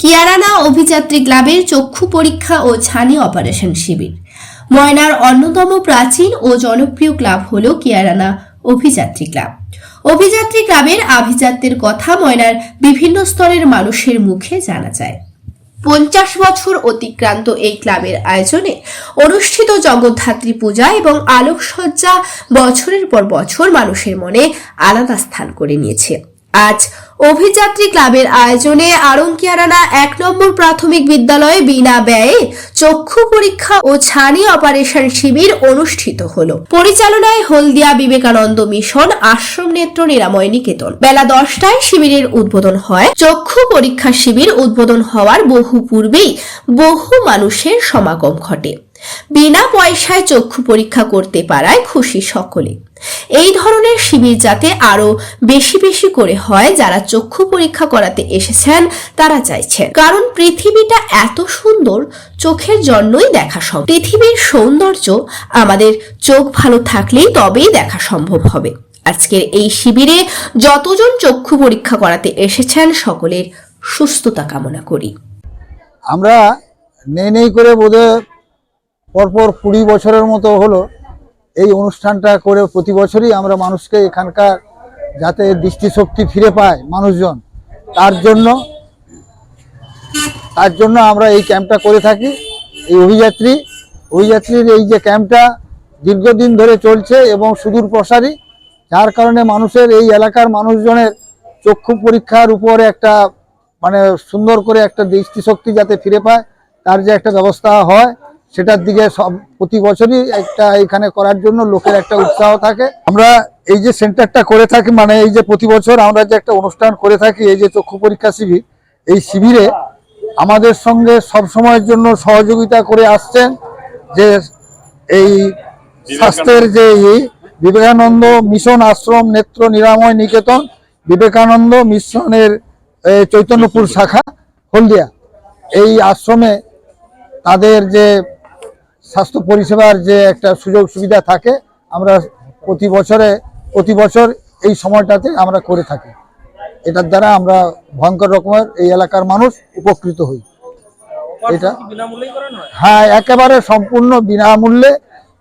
কিয়ারানা অভিযাত্রী ক্লাবের চক্ষু পরীক্ষা ও ছানি অপারেশন শিবির। ময়নার অন্যতম প্রাচীন ও জনপ্রিয় ক্লাব হল কিয়ারানা অভিযাত্রী ক্লাব। অভিযাত্রী ক্লাবের আভিজাত্যের কথা ময়নার বিভিন্ন স্তরের মানুষের মুখে জানা যায়। পঞ্চাশ বছর অতিক্রান্ত এই ক্লাবের আয়োজনে অনুষ্ঠিত জগদ্ধাত্রী পূজা এবং আলোকসজ্জা বছরের পর বছর মানুষের মনে আলাদা স্থান করে নিয়েছে। আজ অভিযাত্রী ক্লাবের আয়োজনে আরঙ্কিয়ারানা এক নম্বর প্রাথমিক বিদ্যালয়ে বিনা ব্যয়ে চক্ষু পরীক্ষা ও ছানি অপারেশন শিবির অনুষ্ঠিত হলো। পরিচালনায় হলদিয়া বিবেকানন্দ মিশন আশ্রম নেত্র নিরাময় নিকেতন। বেলা দশটায় শিবিরের উদ্বোধন হয়। চক্ষু পরীক্ষা শিবির উদ্বোধন হওয়ার বহু পূর্বেই বহু মানুষের সমাগম ঘটে। বিনা পয়সায় চক্ষু পরীক্ষা করতে পারায় খুশি সকলে। এই ধরনের শিবির যাতে আরও বেশি বেশি করে হয়, যারা চক্ষু পরীক্ষা করাতে এসেছেন, তারা চাইছেন। কারণ পৃথিবীটা এত সুন্দর, চোখের জন্যই দেখা সম্ভব। পৃথিবীর সৌন্দর্য আমাদের চোখ ভালো থাকলেই তবেই দেখা সম্ভব হবে। আজকের এই শিবিরে যতজন চক্ষু পরীক্ষা করাতে এসেছেন, সকলের সুস্থতা কামনা করি। আমরা নেই নেই করে বোধহয় পরপর কুড়ি বছরের মতো হলো। এই অনুষ্ঠানটা করে প্রতি বছরই আমরা মানুষকে এখানকার যাতে দৃষ্টিশক্তি ফিরে পায় মানুষজন, তার জন্য তার জন্য আমরা এই ক্যাম্পটা করে থাকি। এই অভিযাত্রী, অভিযাত্রীর এই যে ক্যাম্পটা দীর্ঘদিন ধরে চলছে এবং সুদূর প্রসারী, যার কারণে মানুষের এই এলাকার মানুষজনের চক্ষু পরীক্ষার উপরে একটা মানে সুন্দর করে একটা দৃষ্টিশক্তি যাতে ফিরে পায়, তার যে একটা ব্যবস্থা হয় সেটার দিকে সব প্রতি বছরই একটা এখানে করার জন্য লোকের একটা উৎসাহ থাকে। আমরা এই যে সেন্টারটা করে থাকি মানে এই যে প্রতি বছর আমরা যে একটা অনুষ্ঠান করে থাকি, এই যে চক্ষু পরীক্ষা শিবির, এই শিবিরে আমাদের সঙ্গে সব সময়ের জন্য সহযোগিতা করে আসছেন যে এই স্বাস্থ্যের যে বিবেকানন্দ মিশন আশ্রম নেত্র নিরাময় নিকেতন, বিবেকানন্দ মিশনের চৈতন্যপুর শাখা, হলদিয়া। এই আশ্রমে তাদের যে স্বাস্থ্য পরিষেবার যে একটা সুযোগ সুবিধা থাকে, আমরা প্রতি বছরে, প্রতি বছর এই সময়টাতে আমরা করে থাকি। এটার দ্বারা আমরা ভয়ঙ্কর রকমের এই এলাকার মানুষ উপকৃত হই। এটা হয়, একেবারে সম্পূর্ণ বিনামূল্যে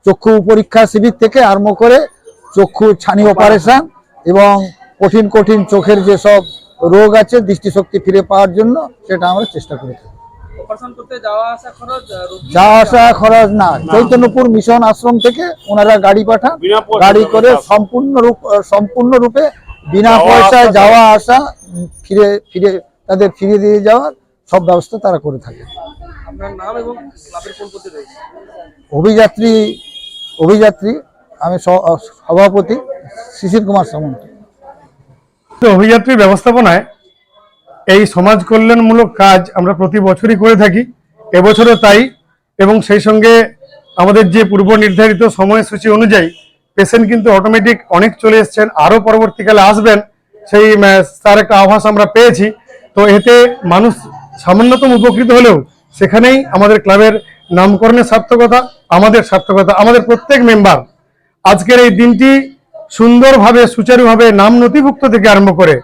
চক্ষু পরীক্ষা শিবির থেকে আরম্ভ করে চক্ষু ছানি অপারেশন এবং কঠিন কঠিন চোখের যেসব রোগ আছে, দৃষ্টিশক্তি ফিরে পাওয়ার জন্য সেটা আমরা চেষ্টা করে থাকি। যাওয়া আসা খরচ না। চৈতন্যপুর মিশন আশ্রম থেকে ওনারা গাড়ি পাঠান গাড়ি করে ব্যবস্থা। সম্পূর্ণ রূপ বিনা যাওয়া পয়সায় আসা যাওয়া আসা ফিরে ফিরে তাদের ফিরিয়ে দিয়ে যাওয়ার সব ব্যবস্থা তারা করে থাকে। অভিযাত্রী অভিযাত্রী আমি স- সভাপতি শিশির কুমার সামন্ত। তো অভিযাত্রী ব্যবস্থাপনায় এই সমাজ কল্যাণমূলক কাজ আমরা প্রতি বছরই করে থাকি। এবছরও তাই এবং সেই সঙ্গে আমাদের যে পূর্ব নির্ধারিত সময়সূচি অনুযায়ী পেশেন্ট কিন্তু অটোমেটিক অনেক চলে এসছেন, আরও পরবর্তীকালে আসবেন। সেই তার একটা আভাস আমরা পেয়েছি। তো এতে মানুষ সামান্যতম উপকৃত হলেও সেখানেই আমাদের ক্লাবের নামকরণের সার্থকতা, আমাদের সার্থকতা, আমাদের প্রত্যেক মেম্বার আজকের এই দিনটি সুন্দরভাবে, সুচারুভাবে নাম নথিভুক্ত থেকে আরম্ভ করে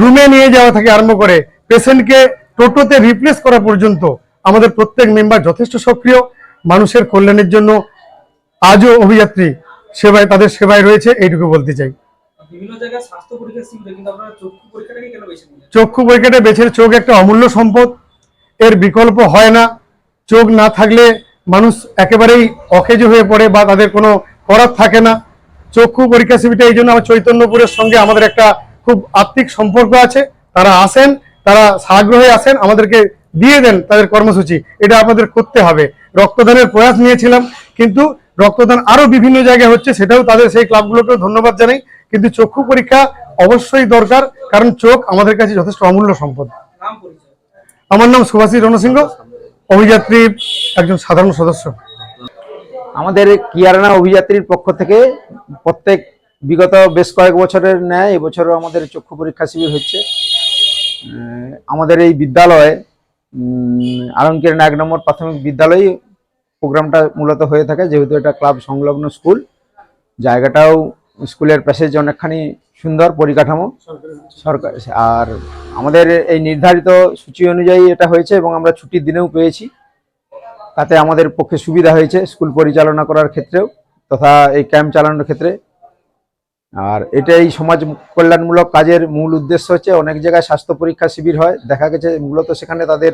রুমে নিয়ে যাওয়া থেকে আরম্ভ করে পেশেন্টকে টোটোতে রিপ্লেস করা পর্যন্ত আমাদের প্রত্যেক মেম্বার যথেষ্ট সক্রিয়। মানুষের কল্যাণের জন্য আজও অভিযাত্রী সেবায় তাদের সেবায় রয়েছে এইটুকু বলতে চাই। চক্ষু পরীক্ষাটা বেছে চোখ একটা অমূল্য সম্পদ। এর বিকল্প হয় না। চোখ না থাকলে মানুষ একেবারেই অকেজ হয়ে পড়ে বা তাদের কোনো করার থাকে না। চক্ষু পরীক্ষা শিবিরটা এই জন্য আমার চৈতন্যপুরের সঙ্গে আমাদের একটা খুব আত্মিক সম্পর্ক আছে তারা আসেন তারা সাগ্রহে আসেন আমাদেরকে দিয়ে দেন তাদের কর্মসূচি এটা আপনাদের করতে হবে। রক্তদানের প্রয়াস নিয়েছিলাম কিন্তু রক্তদান আরও বিভিন্ন জায়গায় হচ্ছে সেটাও তাদের সেই ক্লাবগুলোকেও ধন্যবাদ জানাই কিন্তু চক্ষু পরীক্ষা অবশ্যই দরকার কারণ চোখ আমাদের কাছে যথেষ্ট অমূল্য সম্পদ। আমার নাম সুভাষী রণসিংহ অভিযাত্রী একজন সাধারণ সদস্য। আমাদের কিয়ারানা অভিযাত্রীর পক্ষ থেকে প্রত্যেক বিগত বেশ কয়েক বছরের ন্যায়, এবছরও আমাদের চক্ষু পরীক্ষা শিবির হচ্ছে। আমাদের এই বিদ্যালয়ে আলমকের এক নম্বর প্রাথমিক বিদ্যালয়ে প্রোগ্রামটা মূলত হয়ে থাকে, যেহেতু এটা ক্লাব সংলগ্ন স্কুল। জায়গাটাও স্কুলের প্যাসেজ অনেকখানি সুন্দর, পরিকাঠামো। সরকার, আর আমাদের এই নির্ধারিত সূচি অনুযায়ী এটা হয়েছে এবং আমরা ছুটির দিনেও পেয়েছি। তাতে আমাদের পক্ষে সুবিধা হয়েছে স্কুল পরিচালনা করার ক্ষেত্রেও, তথা এই ক্যাম্প চালানোর ক্ষেত্রে। আর এটাই সমাজ কল্যাণমূলক কাজের মূল উদ্দেশ্য হচ্ছে অনেক জায়গায় স্বাস্থ্য পরীক্ষা শিবির হয়। দেখা গেছে মূলত সেখানে তাদের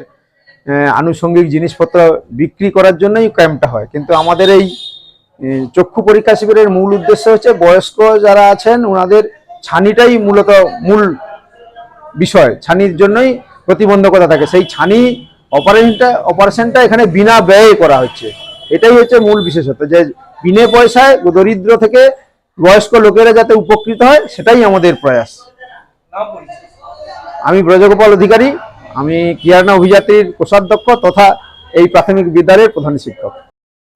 আনুষঙ্গিক জিনিসপত্র বিক্রি করার জন্যই ক্যাম্পটা হয়। কিন্তু আমাদের এই চক্ষু পরীক্ষা শিবিরের মূল উদ্দেশ্য হচ্ছে বয়স্ক যারা আছেন ওনাদের ছানিটাই মূলত মূল বিষয়। ছানির জন্যই প্রতিবন্ধকতা থাকে। সেই ছানি অপারেশনটা অপারেশনটা এখানে বিনা ব্যয়ে করা হচ্ছে। এটাই হচ্ছে মূল বিশেষত্ব যে বিনে পয়সায় দরিদ্র থেকে বয়স্ক লোকেরা যাতে উপকৃত হয়, সেটাই আমাদের প্রয়াস। আমি ব্রজগোপাল অধিকারী, আমি কিয়ারনা অভিযাত্রীর কোষাধ্যক্ষ তথা এই প্রাথমিক বিদ্যালয়ের প্রধান শিক্ষক।